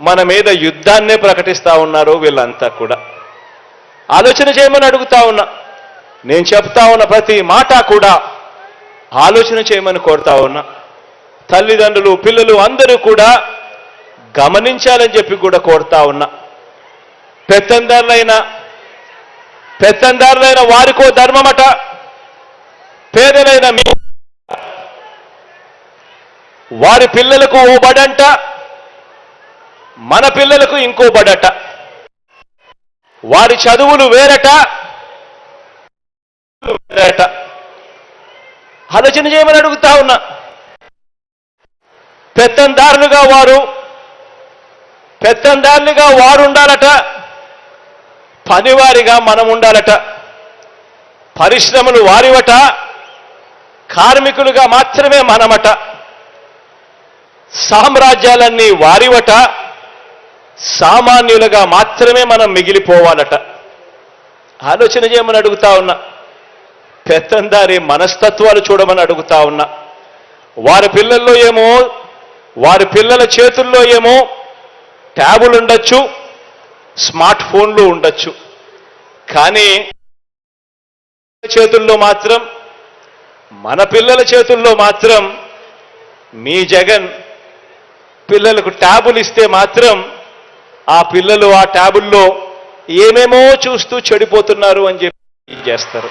మన మీద యుద్ధాన్నే ప్రకటిస్తా ఉన్నారు వీళ్ళంతా కూడా. ఆలోచన చేయమని అడుగుతా ఉన్నా. నేను చెప్తా ఉన్న ప్రతి మాట కూడా ఆలోచన చేయమని కోరుతా ఉన్నా. తల్లిదండ్రులు పిల్లలు అందరూ కూడా గమనించాలని చెప్పి కూడా కోరుతా ఉన్నా. పెత్తందారులైన పెత్తందారులైన వారికో ధర్మమట పేదలైన మీ వారి పిల్లలకు ఓ బడంట మన పిల్లలకు ఇంకో బడట. వారి చదువులు వేరట. వేరట. ఆలోచన చేయమని అడుగుతా ఉన్నా. పెత్తందారులుగా వారు పెత్తందారులుగా వారు ఉండాలట. పనివారిగా మనం ఉండాలట. పరిశ్రమలు వారివట. కార్మికులుగా మాత్రమే మనమట. సామ్రాజ్యాలన్నీ వారివట. సామాన్యులుగా మాత్రమే మనం మిగిలిపోవాలట. ఆలోచన చేయమని అడుగుతా ఉన్నా. పెత్తందారి మనస్తత్వాలు చూడమని అడుగుతా ఉన్నా. వారి పిల్లల్లో ఏమో వారి పిల్లల చేతుల్లో ఏమో ట్యాబులు ఉండొచ్చు స్మార్ట్ ఫోన్లు ఉండొచ్చు. కానీ చేతుల్లో మాత్రం మన పిల్లల చేతుల్లో మాత్రం మీ జగన్ పిల్లలకు ట్యాబులు ఇస్తే మాత్రం ఆ పిల్లలు ఆ ట్యాబుల్లో ఏమేమో చూస్తూ చెడిపోతున్నారు అని చెప్పి చేస్తారు.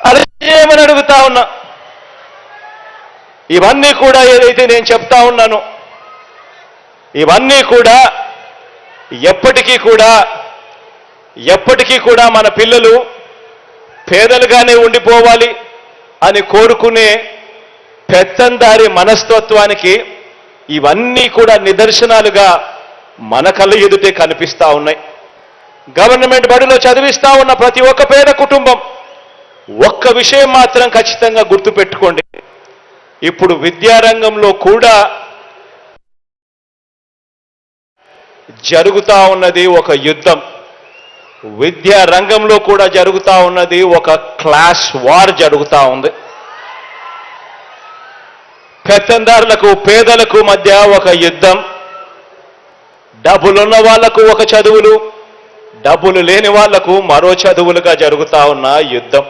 అదేమని అడుగుతా ఉన్నా? ఇవన్నీ కూడా ఏదైతే నేను చెప్తా ఉన్నానో ఇవన్నీ కూడా ఎప్పటికీ కూడా ఎప్పటికీ కూడా మన పిల్లలు పేదలుగానే ఉండిపోవాలి అని కోరుకునే పెత్తందారి మనస్తత్వానికి ఇవన్నీ కూడా నిదర్శనాలుగా మన కళ్ళ ఎదుటే కనిపిస్తా ఉన్నాయి. గవర్నమెంట్ బడిలో చదివిస్తా ఉన్న ప్రతి ఒక్క పేద కుటుంబం ఒక్క విషయం మాత్రం ఖచ్చితంగా గుర్తుపెట్టుకోండి. ఇప్పుడు విద్యారంగంలో కూడా జరుగుతా ఉన్నది ఒక యుద్ధం. విద్యారంగంలో కూడా జరుగుతా ఉన్నది ఒక క్లాస్ వార్ జరుగుతూ ఉంది. పెత్తందారులకు పేదలకు మధ్య ఒక యుద్ధం. డబ్బులున్న వాళ్ళకు ఒక చదువులు డబ్బులు లేని వాళ్ళకు మరో చదువులుగా జరుగుతా ఉన్న యుద్ధం.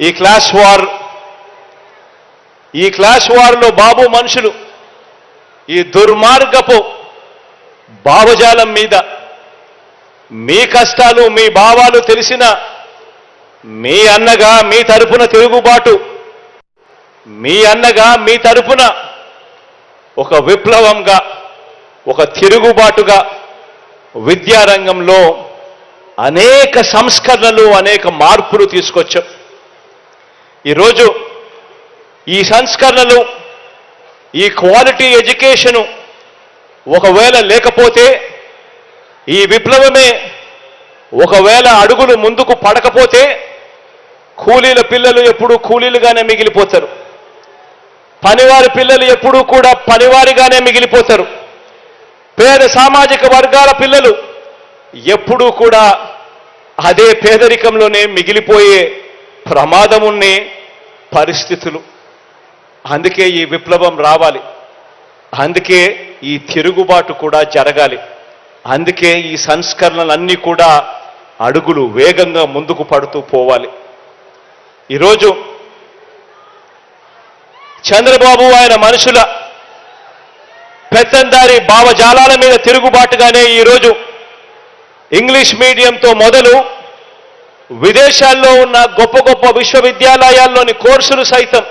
ఈ క్లాస్ వార్ ఈ క్లాస్ వార్లో బాబు మనుషులు ఈ దుర్మార్గపు భావజాలం మీద మీ కష్టాలు మీ భావాలు తెలిసిన మీ అన్నగా మీ తరపున తిరుగుబాటు మీ అన్నగా మీ తరపున ఒక విప్లవంగా ఒక తిరుగుబాటుగా విద్యారంగంలో అనేక సంస్కరణలు అనేక మార్పులు తీసుకొచ్చాం. ఈరోజు ఈ సంస్కరణలు ఈ క్వాలిటీ ఎడ్యుకేషను ఒకవేళ లేకపోతే ఈ విప్లవమే ఒకవేళ అడుగులు ముందుకు పడకపోతే కూలీల పిల్లలు ఎప్పుడూ కూలీలుగానే మిగిలిపోతారు. పనివారి పిల్లలు ఎప్పుడూ కూడా పనివారిగానే మిగిలిపోతారు. పేద సామాజిక వర్గాల పిల్లలు ఎప్పుడూ కూడా అదే పేదరికంలోనే మిగిలిపోయే ప్రమాదమున్నే పరిస్థితులు. అందుకే ఈ విప్లవం రావాలి. అందుకే ఈ తిరుగుబాటు కూడా జరగాలి. అందుకే ఈ సంస్కరణలన్నీ కూడా అడుగులు వేగంగా ముందుకు పడుతూ పోవాలి. ఈరోజు చంద్రబాబు ఆయన మనుషుల పెత్తందారి భావజాలాల మీద తిరుగుబాటుగానే ఈరోజు ఇంగ్లీష్ మీడియంతో మొదలు విదేశాల్లో ఉన్న గొప్ప గొప్ప విశ్వవిద్యాలయాల్లోని కోర్సులు సైతం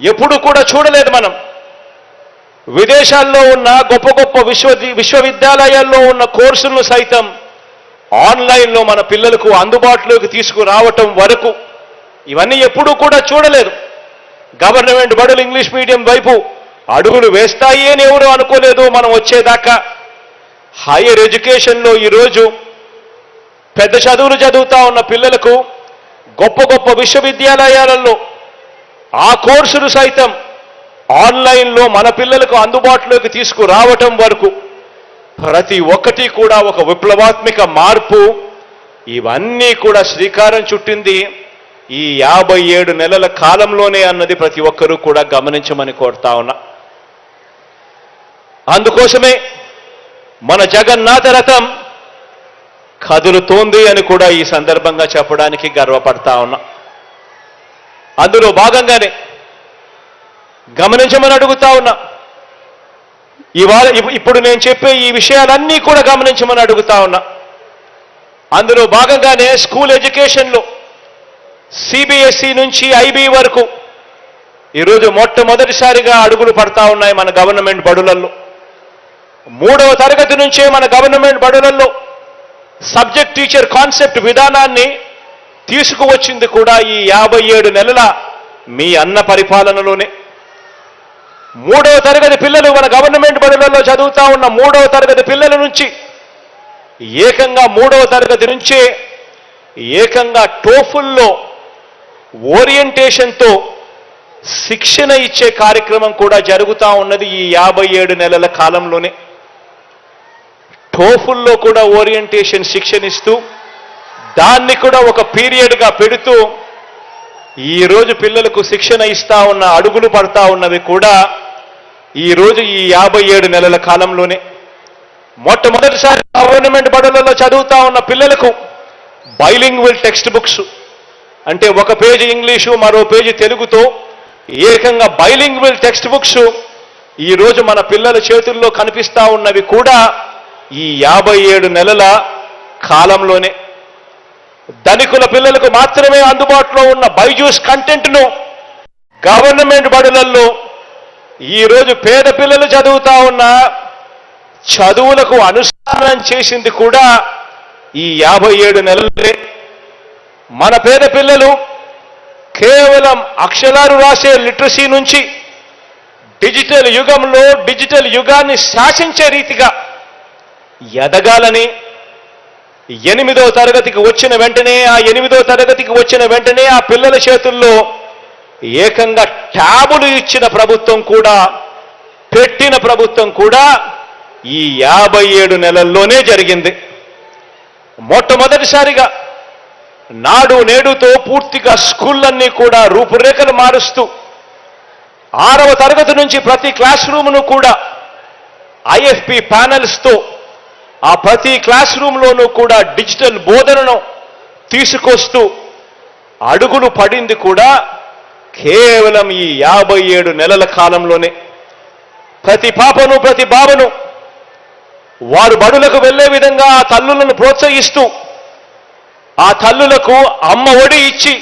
ఎప్పుడు కూడా చూడలేదు మనం. విదేశాల్లో ఉన్న గొప్ప గొప్ప విశ్వ విశ్వవిద్యాలయాల్లో ఉన్న కోర్సులను సైతం ఆన్లైన్లో మన పిల్లలకు అందుబాటులోకి తీసుకురావటం వరకు ఇవన్నీ ఎప్పుడూ కూడా చూడలేదు. గవర్నమెంట్ బడులు ఇంగ్లీష్ మీడియం వైపు అడుగులు వేస్తాయి అని ఎవరు అనుకోలేదు మనం వచ్చేదాకా. హైయర్ ఎడ్యుకేషన్లో ఈరోజు పెద్ద చదువులు చదువుతా ఉన్న పిల్లలకు గొప్ప గొప్ప విశ్వవిద్యాలయాలలో ఆ కోర్సులు సైతం ఆన్లైన్లో మన పిల్లలకు అందుబాటులోకి తీసుకురావటం వరకు ప్రతి ఒక్కటి కూడా ఒక విప్లవాత్మక మార్పు ఇవన్నీ కూడా శ్రీకారం చుట్టింది ఈ యాభై ఏడు నెలల కాలంలోనే అన్నది ప్రతి ఒక్కరూ కూడా గమనించమని కోరుతా ఉన్నా. అందుకోసమే మన జగన్నాథ రథం కదులుతోంది అని కూడా ఈ సందర్భంగా చెప్పడానికి గర్వపడతా ఉన్నా. అందులో భాగంగానే గమనించమని అడుగుతా ఉన్నా. ఇవాళ ఇప్పుడు నేను చెప్పే ఈ విషయాలన్నీ కూడా గమనించమని అడుగుతా ఉన్నా. అందులో భాగంగానే స్కూల్ ఎడ్యుకేషన్లో సిబిఎస్ఈ నుంచి ఐబీ వరకు ఈరోజు మొట్టమొదటిసారిగా అడుగులు పడతా ఉన్నాయి మన గవర్నమెంట్ బడులల్లో. మూడవ తరగతి నుంచే మన గవర్నమెంట్ బడులలో సబ్జెక్ట్ టీచర్ కాన్సెప్ట్ విధానాన్ని తీసుకువచ్చింది కూడా ఈ యాభై ఏడు నెలల మీ అన్న పరిపాలనలోనే. మూడవ తరగతి పిల్లలు మన గవర్నమెంట్ బడులలో చదువుతా ఉన్న మూడవ తరగతి పిల్లల నుంచి ఏకంగా మూడవ తరగతి నుంచే ఏకంగా టోఫుల్లో ఓరియంటేషన్తో శిక్షణ ఇచ్చే కార్యక్రమం కూడా జరుగుతూ ఉన్నది ఈ యాభై ఏడు నెలల కాలంలోనే. టోఫుల్లో కూడా ఓరియంటేషన్ శిక్షణ ఇస్తూ దాన్ని కూడా ఒక పీరియడ్గా పెడుతూ ఈరోజు పిల్లలకు శిక్షణ ఇస్తా ఉన్న అడుగులు పడతా ఉన్నవి కూడా ఈరోజు ఈ యాభై ఏడు నెలల కాలంలోనే. మొట్టమొదటిసారి గవర్నమెంట్ బడులలో చదువుతా ఉన్న పిల్లలకు బైలింగ్వల్ టెక్స్ట్ బుక్స్ అంటే ఒక పేజీ ఇంగ్లీషు మరో పేజీ తెలుగుతో ఏకంగా బైలింగ్వల్ టెక్స్ట్ బుక్స్ ఈరోజు మన పిల్లల చేతుల్లో కనిపిస్తా ఉన్నవి కూడా ఈ యాభై ఏడు నెలల కాలంలోనే. ధనికుల పిల్లలకు మాత్రమే అందుబాటులో ఉన్న బైజూస్ కంటెంట్ను గవర్నమెంట్ బడులలో ఈరోజు పేద పిల్లలు చదువుతా ఉన్న చదువులకు అనుసంధానం చేసింది కూడా ఈ యాభై ఏడు నెలలే. మన పేద పిల్లలు కేవలం అక్షరాలు రాసే లిటరసీ నుంచి డిజిటల్ యుగంలో డిజిటల్ యుగాన్ని శాసించే రీతిగా ఎదగాలని ఎనిమిదో తరగతికి వచ్చిన వెంటనే ఆ ఎనిమిదో తరగతికి వచ్చిన వెంటనే ఆ పిల్లల చేతుల్లో ఏకంగా ట్యాబులు ఇచ్చిన ప్రభుత్వం కూడా పెట్టిన ప్రభుత్వం కూడా ఈ యాభై ఏడు నెలల్లోనే జరిగింది. మొట్టమొదటిసారిగా నాడు నేడుతో పూర్తిగా స్కూళ్ళన్నీ కూడా రూపురేఖలు మారుస్తూ ఆరవ తరగతి నుంచి ప్రతి క్లాస్ రూమ్ను కూడా ఐఎఫ్పి ప్యానెల్స్తో ఆ ప్రతి క్లాస్ రూమ్లోనూ కూడా డిజిటల్ బోధనను తీసుకొస్తూ అడుగులు పడింది కూడా కేవలం ఈ యాభై ఏడు నెలల కాలంలోనే. ప్రతి పాపను ప్రతి బాబను వారు బడులకు వెళ్ళే విధంగా ఆ తల్లులను ప్రోత్సహిస్తూ ఆ తల్లులకు అమ్మ ఒడి ఇచ్చి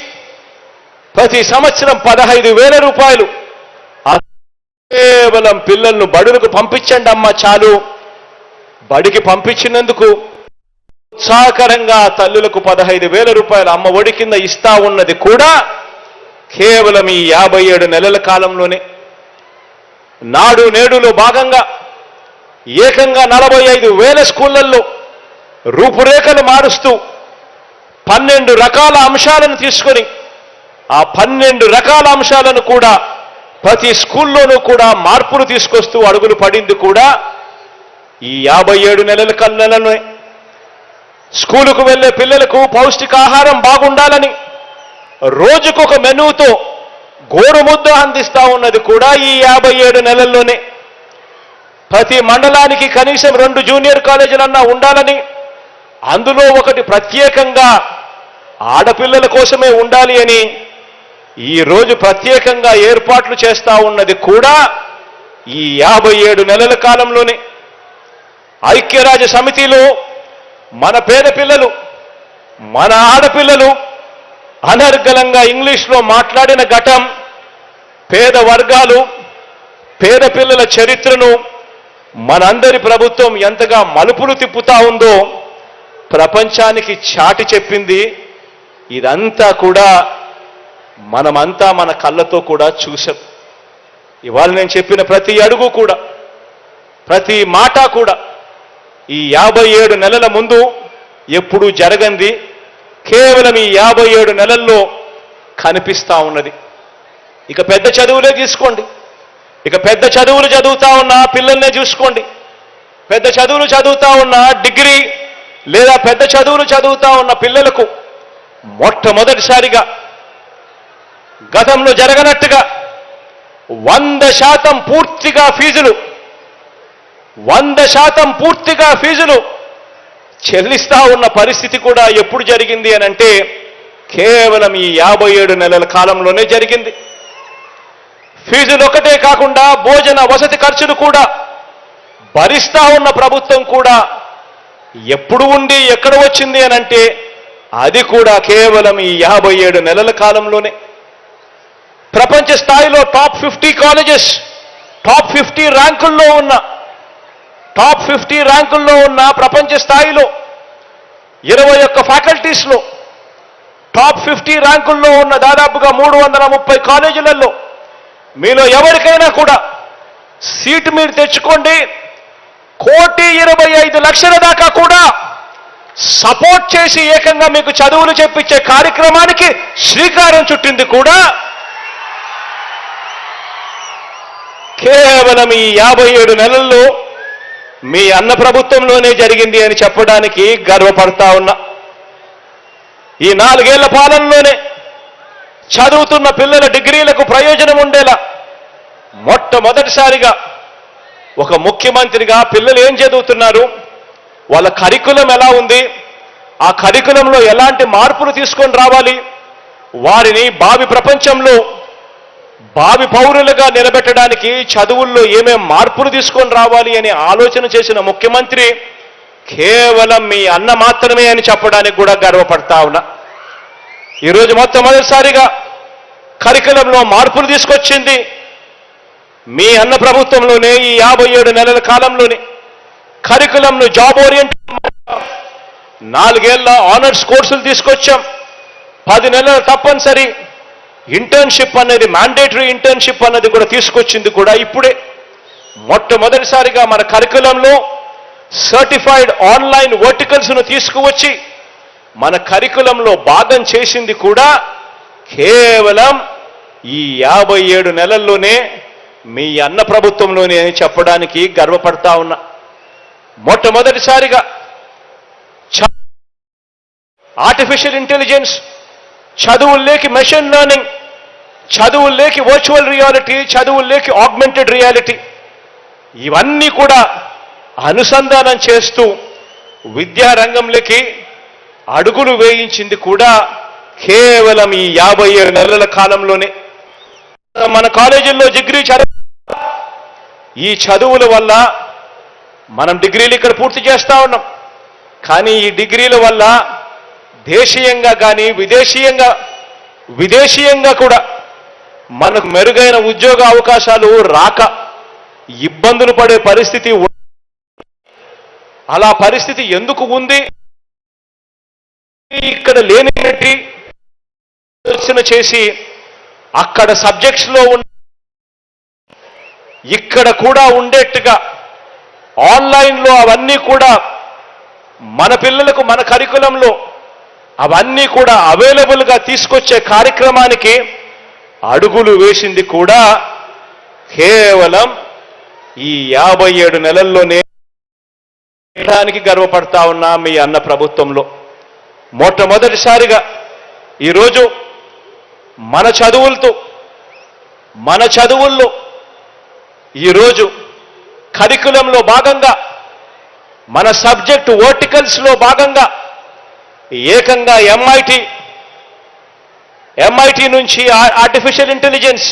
ప్రతి సంవత్సరం పదహైదు వేల రూపాయలు. కేవలం పిల్లలను బడులకు పంపించండి అమ్మ చాలు. బడికి పంపించినందుకు ఉత్సాహకరంగా తల్లులకు పదహైదు వేల రూపాయలు అమ్మ ఒడి కింద ఇస్తా ఉన్నది కూడా కేవలం ఈ యాభై ఏడు నెలల కాలంలోనే. నాడు నేడులో భాగంగా ఏకంగా నలభై ఐదు వేల స్కూళ్ళలో రూపురేఖలు మారుస్తూ పన్నెండు రకాల అంశాలను తీసుకొని ఆ పన్నెండు రకాల అంశాలను కూడా ప్రతి స్కూల్లోనూ కూడా మార్పులు తీసుకొస్తూ అడుగులు పడింది కూడా ఈ యాభై ఏడు నెలల కళ్ళలోనే స్కూలుకు వెళ్ళే పిల్లలకు పౌష్టికాహారం బాగుండాలని రోజుకొక మెనూతో గోరుముద్ద అందిస్తా ఉన్నది కూడా ఈ యాభై ఏడు నెలల్లోనే. ప్రతి మండలానికి కనీసం రెండు జూనియర్ కాలేజీలన్నా ఉండాలని అందులో ఒకటి ప్రత్యేకంగా ఆడపిల్లల కోసమే ఉండాలి అని ఈ రోజు ప్రత్యేకంగా ఏర్పాట్లు చేస్తా ఉన్నది కూడా ఈ యాభై ఏడు నెలల కాలంలోనే. ఐక్యరాజ్య సమితిలో మన పేద పిల్లలు మన ఆడపిల్లలు అనర్గళంగా ఇంగ్లీష్లో మాట్లాడిన ఘటం పేద వర్గాలు పేద పిల్లల చరిత్రను మనందరి ప్రభుత్వం ఎంతగా మలుపులు తిప్పుతా ఉందో ప్రపంచానికి చాటి చెప్పింది ఇదంతా కూడా మనమంతా మన కళ్ళతో కూడా చూసాం ఇవాళ నేను చెప్పిన ప్రతి అడుగు కూడా ప్రతి మాట కూడా ఈ యాభై ఏడు నెలల ముందు ఎప్పుడూ జరగంది. కేవలం ఈ యాభై ఏడు నెలల్లో కనిపిస్తా ఉన్నది. ఇక పెద్ద చదువులే తీసుకోండి. ఇక పెద్ద చదువులు చదువుతా ఉన్న పిల్లల్నే చూసుకోండి. పెద్ద చదువులు చదువుతా ఉన్న డిగ్రీ లేదా పెద్ద చదువులు చదువుతా ఉన్న పిల్లలకు మొట్టమొదటిసారిగా గతంలో జరగనట్టుగా వంద శాతం పూర్తిగా ఫీజులు వంద శాతం పూర్తిగా ఫీజులు చెల్లిస్తా ఉన్న పరిస్థితి కూడా ఎప్పుడు జరిగింది అని అంటే కేవలం ఈ యాభై ఏడు నెలల కాలంలోనే జరిగింది. ఫీజులు ఒకటే కాకుండా భోజన వసతి ఖర్చులు కూడా భరిస్తా ఉన్న ప్రభుత్వం కూడా ఎప్పుడు ఉండి ఎక్కడ వచ్చింది అనంటే అది కూడా కేవలం ఈ యాభై ఏడు నెలల కాలంలోనే. ప్రపంచ స్థాయిలో top fifty colleges top fifty ర్యాంకుల్లో ఉన్న టాప్ ఫిఫ్టీ ర్యాంకుల్లో ఉన్న ప్రపంచ స్థాయిలో ఇరవై ఒక్క ఫ్యాకల్టీస్లో టాప్ ఫిఫ్టీ ర్యాంకుల్లో ఉన్న దాదాపుగా మూడు వందల ముప్పై కాలేజీలలో మీలో ఎవరికైనా కూడా సీటు మీరు తెచ్చుకోండి. కోటి ఇరవై ఐదు లక్షల దాకా కూడా సపోర్ట్ చేసి ఏకంగా మీకు చదువులు చెప్పించే కార్యక్రమానికి శ్రీకారం చుట్టింది కూడా కేవలం ఈ యాభై ఏడు నెలల్లో మీ అన్న ప్రభుత్వంలోనే జరిగింది అని చెప్పడానికి గర్వపడతా ఉన్నా. ఈ నాలుగేళ్ళ పాలనలోనే చదువుతున్న పిల్లల డిగ్రీలకు ప్రయోజనం ఉండేలా మొట్టమొదటిసారిగా ఒక ముఖ్యమంత్రిగా పిల్లలు ఏం చదువుతున్నారు? వాళ్ళ కరికులం ఎలా ఉంది? ఆ కరికులంలో ఎలాంటి మార్పులు తీసుకొని రావాలి? వారిని భావి ప్రపంచంలో భావి పౌరులుగా నిలబెట్టడానికి చదువుల్లో ఏమేం మార్పులు తీసుకొని రావాలి అని ఆలోచన చేసిన ముఖ్యమంత్రి కేవలం మీ అన్న మాత్రమే అని చెప్పడానికి కూడా గర్వపడతా ఉన్నా. ఈరోజు మొట్టమొదటిసారిగా కరికులంలో మార్పులు తీసుకొచ్చింది మీ అన్న ప్రభుత్వంలోనే ఈ యాభై ఏడు నెలల కాలంలోనే. కరికులంను జాబ్ ఓరియంట్ నాలుగేళ్ళ ఆనర్స్ కోర్సులు తీసుకొచ్చాం. పది నెలలు తప్పనిసరి. ఇంటర్న్షిప్ అనేది మ్యాండేటరీ ఇంటర్న్షిప్ అన్నది కూడా తీసుకొచ్చింది కూడా ఇప్పుడే. మొట్టమొదటిసారిగా మన కరికులంలో సర్టిఫైడ్ ఆన్లైన్ వర్టికల్స్ను తీసుకువచ్చి మన కరికులంలో భాగం చేసింది కూడా కేవలం ఈ యాభై ఏడు నెలల్లోనే మీ అన్న ప్రభుత్వంలోనే అని చెప్పడానికి గర్వపడతా ఉన్నా. మొట్టమొదటిసారిగా ఆర్టిఫిషియల్ ఇంటెలిజెన్స్ చదువుల్లోకి మెషిన్ లెర్నింగ్ చదువుల్లోకి వర్చువల్ రియాలిటీ చదువుల్లోకి ఆగ్మెంటెడ్ రియాలిటీ ఇవన్నీ కూడా అనుసంధానం చేస్తూ విద్యారంగంలోకి అడుగులు వేయించింది కూడా కేవలం ఈ యాభై ఏడు నెలల కాలంలోనే. మన కాలేజీల్లో డిగ్రీ చదువు ఈ చదువుల వల్ల మనం డిగ్రీలు ఇక్కడ పూర్తి చేస్తూ ఉన్నాం. కానీ ఈ డిగ్రీల వల్ల దేశీయంగా కానీ విదేశీయంగా విదేశీయంగా కూడా మనకు మెరుగైన ఉద్యోగ అవకాశాలు రాక ఇబ్బందులు పడే పరిస్థితి అలా పరిస్థితి ఎందుకు ఉంది? ఇక్కడ లేనిటి ఆలోచన చేసి అక్కడ సబ్జెక్ట్స్లో ఉన్న ఇక్కడ కూడా ఉండేట్టుగా ఆన్లైన్లో అవన్నీ కూడా మన పిల్లలకు మన కరికులంలో అవన్నీ కూడా అవైలబుల్గా తీసుకొచ్చే కార్యక్రమానికి అడుగులు వేసింది కూడా కేవలం ఈ యాభై ఏడు నెలల్లోనే చేయడానికి గర్వపడతా ఉన్నా మీ అన్న ప్రభుత్వంలో. మొట్టమొదటిసారిగా ఈరోజు మన చదువులతో మన చదువుల్లో ఈరోజు కరికులంలో భాగంగా మన సబ్జెక్టు వర్టికల్స్లో భాగంగా ఏకంగా ఎంఐటి ఎంఐటి నుంచి ఆర్టిఫిషియల్ ఇంటెలిజెన్స్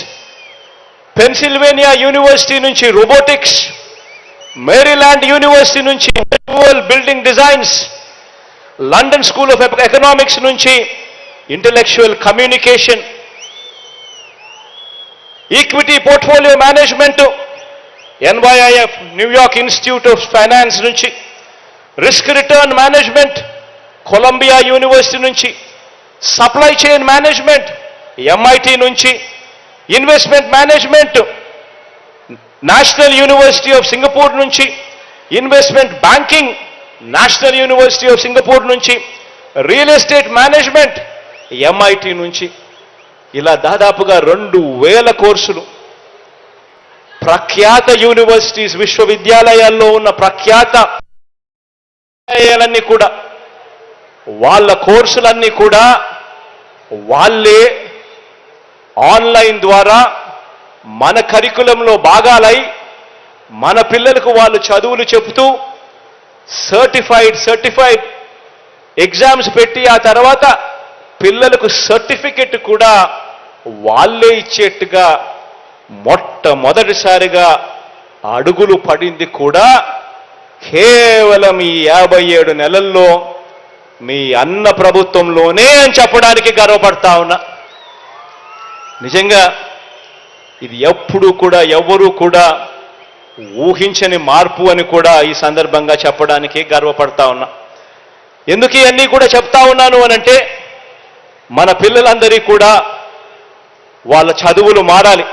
పెన్సిల్వేనియా యూనివర్సిటీ నుంచి రోబోటిక్స్ మేరీల్యాండ్ యూనివర్సిటీ నుంచి visual building designs London School of Economics నుంచి intellectual communication equity portfolio management NYIF New York Institute of Finance నుంచి risk return management Columbia University నుంచి supply chain management MIT నుంచి investment management National University of Singapore నుంచి investment banking National University of Singapore నుంచి real estate management MIT నుంచి. ఇలా దాదాపుగా రెండు వేల కోర్సులు ప్రఖ్యాత యూనివర్సిటీస్ విశ్వవిద్యాలయాల్లో ఉన్న ప్రఖ్యాత విద్యాలయాలన్నీ కూడా వాళ్ళ కోర్సులన్నీ కూడా వాళ్ళే ఆన్లైన్ ద్వారా మన కరికులంలో భాగాలై మన పిల్లలకు వాళ్ళు చదువులు చెబుతూ సర్టిఫైడ్ సర్టిఫైడ్ ఎగ్జామ్స్ పెట్టి ఆ తర్వాత పిల్లలకు సర్టిఫికెట్ కూడా వాళ్ళే ఇచ్చేట్టుగా మొట్టమొదటిసారిగా అడుగులు పడింది కూడా కేవలం ఈ యాభై ఏడు నెలల్లో మీ అన్న ప్రభుత్వంలోనే అని చెప్పడానికి గర్వపడతా ఉన్నా. నిజంగా ఇది ఎప్పుడు కూడా ఎవరు కూడా ఊహించని మార్పు అని కూడా ఈ సందర్భంగా చెప్పడానికి గర్వపడతా ఉన్నా. ఎందుకు ఇవన్నీ కూడా చెప్తా ఉన్నాను అనంటే మన పిల్లలందరికీ కూడా వాళ్ళ చదువులు మారాలి.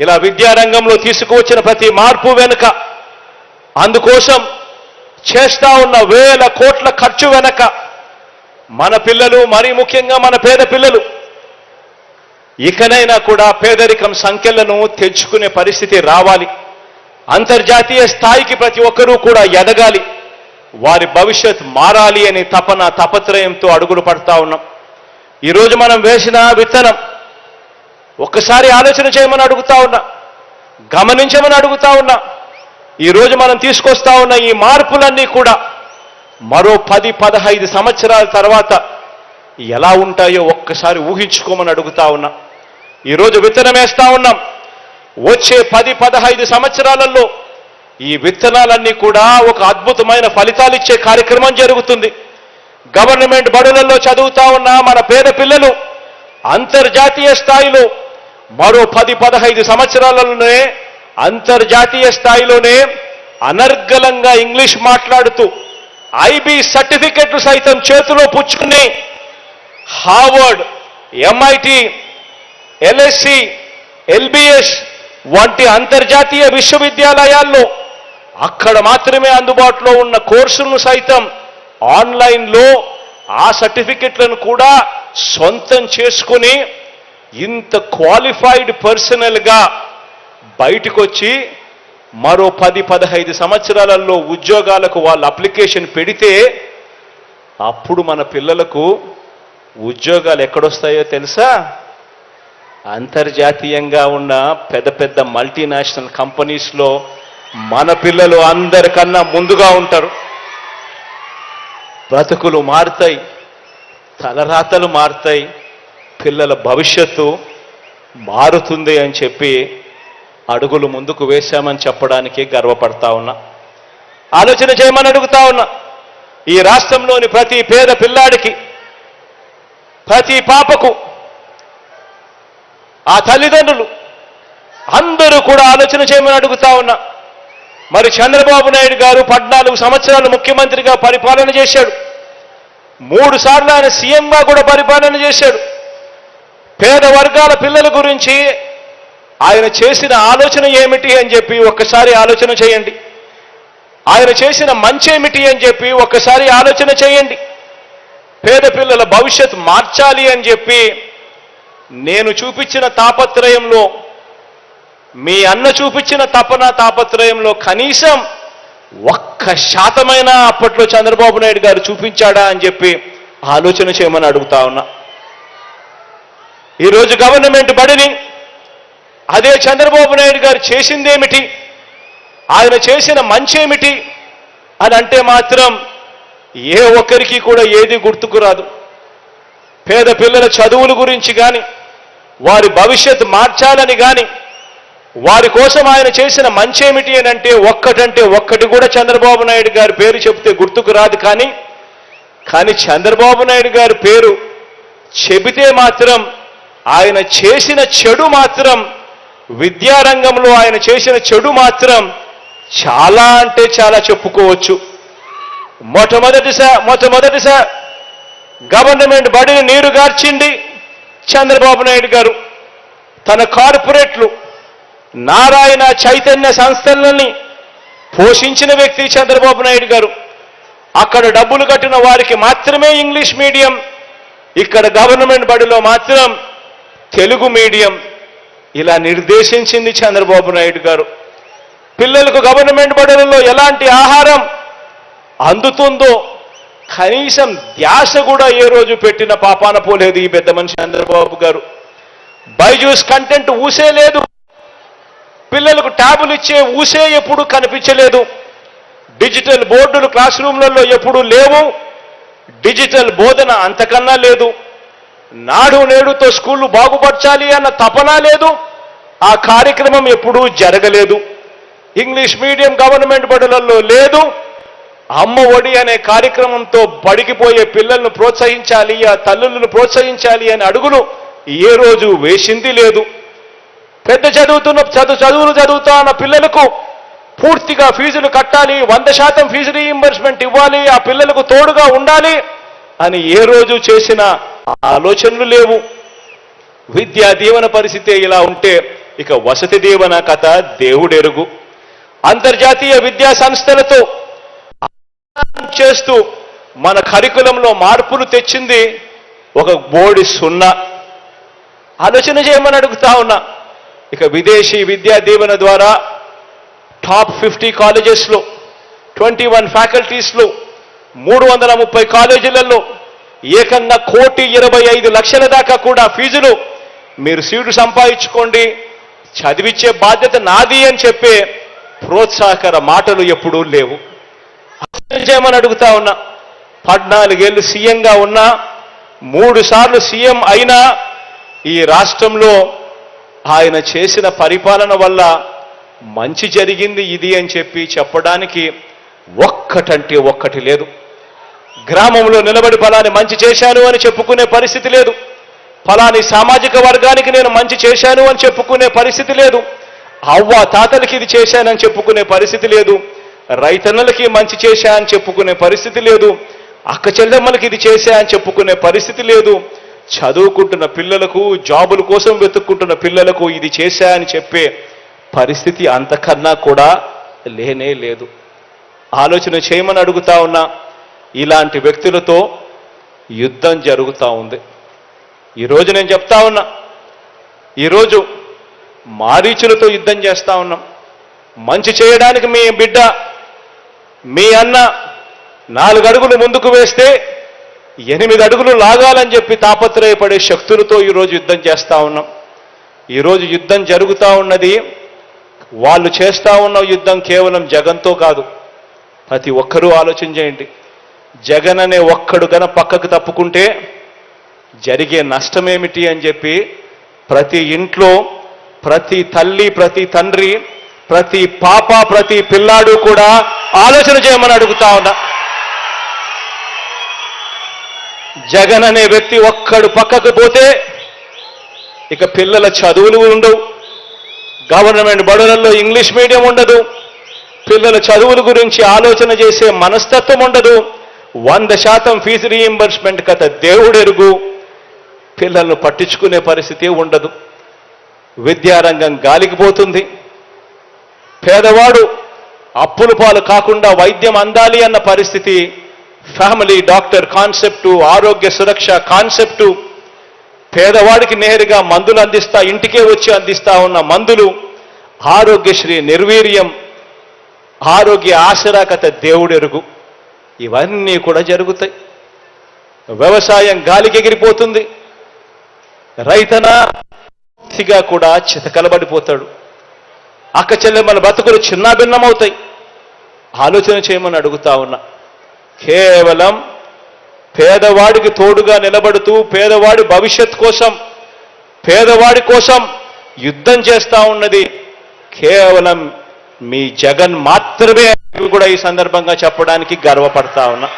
ఇలా విద్యారంగంలో తీసుకువచ్చిన ప్రతి మార్పు వెనుక అందుకోసం చేస్తా ఉన్న వేల కోట్ల ఖర్చు వెనక మన పిల్లలు మరీ ముఖ్యంగా మన పేద పిల్లలు ఇకనైనా కూడా పేదరికం సంఖ్యలను తెచ్చుకునే పరిస్థితి రావాలి. అంతర్జాతీయ స్థాయికి ప్రతి ఒక్కరూ కూడా ఎదగాలి. వారి భవిష్యత్ మారాలి అనే తపన తపత్రయంతో అడుగులు పడతా ఉన్నాం. ఈరోజు మనం వేసిన విత్తనం ఒక్కసారి ఆలోచన చేయమని అడుగుతా ఉన్నా. గమనించమని అడుగుతా ఉన్నా. ఈరోజు మనం తీసుకొస్తా ఉన్న ఈ మార్పులన్నీ కూడా మరో పది పదహైదు సంవత్సరాల తర్వాత ఎలా ఉంటాయో ఒక్కసారి ఊహించుకోమని అడుగుతా ఉన్నా. ఈరోజు విత్తనం వేస్తా ఉన్నాం. వచ్చే పది పదహైదు సంవత్సరాలలో ఈ విత్తనాలన్నీ కూడా ఒక అద్భుతమైన ఫలితాలు ఇచ్చే కార్యక్రమం జరుగుతుంది. గవర్నమెంట్ బడులలో చదువుతా ఉన్న మన పేద పిల్లలు అంతర్జాతీయ స్థాయిలో మరో పది పదహైదు సంవత్సరాలలోనే అంతర్జాతీయ స్థాయిలోనే అనర్గళంగా ఇంగ్లీష్ మాట్లాడుతూ ఐబీ సర్టిఫికెట్లు సైతం చేతిలో పుచ్చుకుని హార్వర్డ్ ఎంఐటి ఎల్ఎస్సి ఎల్బిఎస్ వంటి అంతర్జాతీయ విశ్వవిద్యాలయాల్లో అక్కడ మాత్రమే అందుబాటులో ఉన్న కోర్సులను సైతం ఆన్లైన్లో ఆ సర్టిఫికెట్లను కూడా సొంతం చేసుకుని ఇంత క్వాలిఫైడ్ పర్సనల్గా బయటకు వచ్చి మరో పది పదహైదు సంవత్సరాలలో ఉద్యోగాలకు వాళ్ళు అప్లికేషన్ పెడితే అప్పుడు మన పిల్లలకు ఉద్యోగాలు ఎక్కడొస్తాయో తెలుసా? అంతర్జాతీయంగా ఉన్న పెద్ద పెద్ద మల్టీనేషనల్ కంపెనీస్లో మన పిల్లలు అందరికన్నా ముందుగా ఉంటారు. బ్రతుకులు మారుతాయి తలరాతలు మారుతాయి పిల్లల భవిష్యత్తు మారుతుంది అని చెప్పి అడుగులు ముందుకు వేశామని చెప్పడానికి గర్వపడతా ఉన్నా. ఆలోచన చేయమని అడుగుతా ఉన్నా. ఈ రాష్ట్రంలోని ప్రతి పేద పిల్లాడికి ప్రతి పాపకు ఆ తల్లిదండ్రులు అందరూ కూడా ఆలోచన చేయమని అడుగుతా ఉన్నా. మరి చంద్రబాబు నాయుడు గారు పద్నాలుగు సంవత్సరాలు ముఖ్యమంత్రిగా పరిపాలన చేశాడు. మూడు సార్లు ఆయన సీఎంగా కూడా పరిపాలన చేశాడు. పేద వర్గాల పిల్లల గురించి ఆయన చేసిన ఆలోచన ఏమిటి అని చెప్పి ఒక్కసారి ఆలోచన చేయండి. ఆయన చేసిన మంచేమిటి అని చెప్పి ఒక్కసారి ఆలోచన చేయండి. పేద పిల్లల భవిష్యత్ మార్చాలి అని చెప్పి నేను చూపించిన తాపత్రయంలో మీ అన్న చూపించిన తపన తాపత్రయంలో కనీసం ఒక్క శాతమైనా అప్పట్లో చంద్రబాబు నాయుడు గారు చూపించాడా అని చెప్పి ఆలోచన చేయమని అడుగుతా ఉన్నా. ఈరోజు గవర్నమెంట్ బడిని అదే చంద్రబాబు నాయుడు గారు చేసిందేమిటి? ఆయన చేసిన మంచేమిటి? అని అంటే మాత్రం ఏ ఒక్కరికి కూడా ఏది గుర్తుకు రాదు. పేద పిల్లల చదువుల గురించి కానీ వారి భవిష్యత్ మార్చాలని కానీ వారి కోసం ఆయన చేసిన మంచేమిటి అని అంటే ఒక్కటంటే ఒక్కటి కూడా చంద్రబాబు నాయుడు గారి పేరు చెప్తే గుర్తుకు రాదు కానీ కానీ చంద్రబాబు నాయుడు గారి పేరు చెబితే మాత్రం ఆయన చేసిన చెడు మాత్రం విద్యారంగంలో ఆయన చేసిన చెడు మాత్రం చాలా అంటే చాలా చెప్పుకోవచ్చు. మొట్టమొదటిసా మొట్టమొదటిసా గవర్నమెంట్ బడిని నీరు గార్చింది చంద్రబాబు నాయుడు గారు. తన కార్పొరేట్లు నారాయణ చైతన్య సంస్థలని పోషించిన వ్యక్తి చంద్రబాబు నాయుడు గారు. అక్కడ డబ్బులు కట్టిన వారికి మాత్రమే ఇంగ్లీష్ మీడియం ఇక్కడ గవర్నమెంట్ బడిలో మాత్రం తెలుగు మీడియం ఇలా నిర్దేశించింది చంద్రబాబు నాయుడు గారు. పిల్లలకు గవర్నమెంట్ బడులలో ఎలాంటి ఆహారం అందుతుందో కనీసం ధ్యాస కూడా ఏ రోజు పెట్టిన పాపాన పోలేదు ఈ పెద్ద మనిషి చంద్రబాబు గారు. బైజూస్ కంటెంట్ ఊసే లేదు. పిల్లలకు ట్యాబులు ఇచ్చే ఊసే ఎప్పుడు కనిపించలేదు. డిజిటల్ బోర్డులు క్లాస్ రూమ్లలో ఎప్పుడు లేవు. డిజిటల్ బోధన అంతకన్నా లేదు. నాడు నేడుతో స్కూళ్ళు బాగుపరచాలి అన్న తపన లేదు. ఆ కార్యక్రమం ఎప్పుడూ జరగలేదు. ఇంగ్లీష్ మీడియం గవర్నమెంట్ బడులలో లేదు. అమ్మ ఒడి అనే కార్యక్రమంతో బడికిపోయే పిల్లలను ప్రోత్సహించాలి ఆ తల్లులను ప్రోత్సహించాలి అనే అడుగులు ఏ రోజు వేసింది లేదు. పెద్ద చదువుతున్న చదువు చదువులు చదువుతున్న పిల్లలకు పూర్తిగా ఫీజులు కట్టాలి వంద శాతం ఫీజు రీఇంబర్స్మెంట్ ఇవ్వాలి ఆ పిల్లలకు తోడుగా ఉండాలి అని ఏ రోజు చేసిన ఆలోచనలు లేవు. విద్యా దీవెన పరిస్థితి ఇలా ఉంటే ఇక వసతి దీవెన కథ దేవుడెరుగు. అంతర్జాతీయ విద్యా సంస్థలతో చేస్తూ మన కరికులంలో మార్పులు తెచ్చింది ఒక బోడి సున్నా. ఆలోచన చేయమని అడుగుతా ఉన్నా. ఇక విదేశీ విద్యా దీవెన ద్వారా టాప్ ఫిఫ్టీ కాలేజెస్లో ట్వంటీ వన్ ఫ్యాకల్టీస్లో మూడు వందల ముప్పై కాలేజీలలో ఏకంగా కోటి ఇరవై ఐదు లక్షల దాకా కూడా ఫీజులు మీరు సీటు సంపాదించుకోండి. చదివించే బాధ్యత నాది అని చెప్పే ప్రోత్సాహకర మాటలు ఎప్పుడూ లేవు. చేయమని అడుగుతా ఉన్నా. పద్నాలుగేళ్ళు సీఎంగా ఉన్నా మూడు సార్లు సీఎం అయినా ఈ రాష్ట్రంలో ఆయన చేసిన పరిపాలన వల్ల మంచి జరిగింది ఇది అని చెప్పి చెప్పడానికి ఒక్కటంటే ఒక్కటి లేదు. గ్రామంలో నిలబడి ఫలాన్ని మంచి చేశాను అని చెప్పుకునే పరిస్థితి లేదు. ఫలాని సామాజిక వర్గానికి నేను మంచి చేశాను అని చెప్పుకునే పరిస్థితి లేదు. అవ్వ తాతలకి ఇది చేశానని చెప్పుకునే పరిస్థితి లేదు. రైతన్నలకి మంచి చేశా అని చెప్పుకునే పరిస్థితి లేదు. అక్క చెల్లెమ్మలకి ఇది చేశా అని చెప్పుకునే పరిస్థితి లేదు. చదువుకుంటున్న పిల్లలకు జాబుల కోసం వెతుక్కుంటున్న పిల్లలకు ఇది చేశా అని చెప్పే పరిస్థితి అంతకన్నా కూడా లేనే లేదు. ఆలోచన చేయమని అడుగుతా ఉన్నా ఇలాంటి వ్యక్తులతో యుద్ధం జరుగుతూ ఉంది. ఈరోజు నేను చెప్తా ఉన్నా ఈరోజు మారీచులతో యుద్ధం చేస్తూ ఉన్నాం. మంచి చేయడానికి మీ బిడ్డ మీ అన్న నాలుగు అడుగులు ముందుకు వేస్తే ఎనిమిది అడుగులు లాగాలని చెప్పి తాపత్రయపడే శక్తులతో ఈరోజు యుద్ధం చేస్తూ ఉన్నాం. ఈరోజు యుద్ధం జరుగుతూ ఉన్నది వాళ్ళు చేస్తూ ఉన్న యుద్ధం కేవలం జగన్తో కాదు. ప్రతి ఒక్కరూ ఆలోచించేయండి. జగన్ అనే ఒక్కడు గన పక్కకు తప్పుకుంటే జరిగే నష్టమేమిటి అని చెప్పి ప్రతి ఇంట్లో ప్రతి తల్లి ప్రతి తండ్రి ప్రతి పాప ప్రతి పిల్లాడు కూడా ఆలోచన చేయమని అడుగుతా ఉన్నా. జగన్ అనే వ్యక్తి ఒక్కడు పక్కకు పోతే ఇక పిల్లల చదువులు ఉండవు. గవర్నమెంట్ బడులలో ఇంగ్లీష్ మీడియం ఉండదు. పిల్లల చదువుల గురించి ఆలోచన చేసే మనస్తత్వం ఉండదు. వంద శాతం ఫీజు రీఎంబర్స్మెంట్ కథ దేవుడెరుగు. పిల్లలను పట్టించుకునే పరిస్థితి ఉండదు. విద్యారంగం గాలికి పోతుంది. పేదవాడు అప్పుల పాలు కాకుండా వైద్యం అందాలి అన్న పరిస్థితి ఫ్యామిలీ డాక్టర్ కాన్సెప్టు ఆరోగ్య సురక్ష కాన్సెప్టు పేదవాడికి నేరుగా మందులు అందిస్తా ఇంటికే వచ్చి అందిస్తా ఉన్న మందులు ఆరోగ్యశ్రీ నిర్వీర్యం ఆరోగ్య ఆశరాకత కథ దేవుడెరుగు. ఇవన్నీ కూడా జరుగుతాయి. వ్యవసాయం గాలికి ఎగిరిపోతుంది. రైతన పూర్తిగా కూడా చితకలబడిపోతాడు. అక్క చెల్లెమ్మల బతుకులు చిన్నాభిన్నమవుతాయి. ఆలోచన చేయమని అడుగుతా ఉన్నా. కేవలం పేదవాడికి తోడుగా నిలబడుతూ పేదవాడి భవిష్యత్ కోసం పేదవాడి కోసం యుద్ధం చేస్తా ఉన్నది కేవలం మీ జగన్ మాత్రమే కూడా ఈ సందర్భంగా చెప్పడానికి గర్వపడతా ఉన్నా.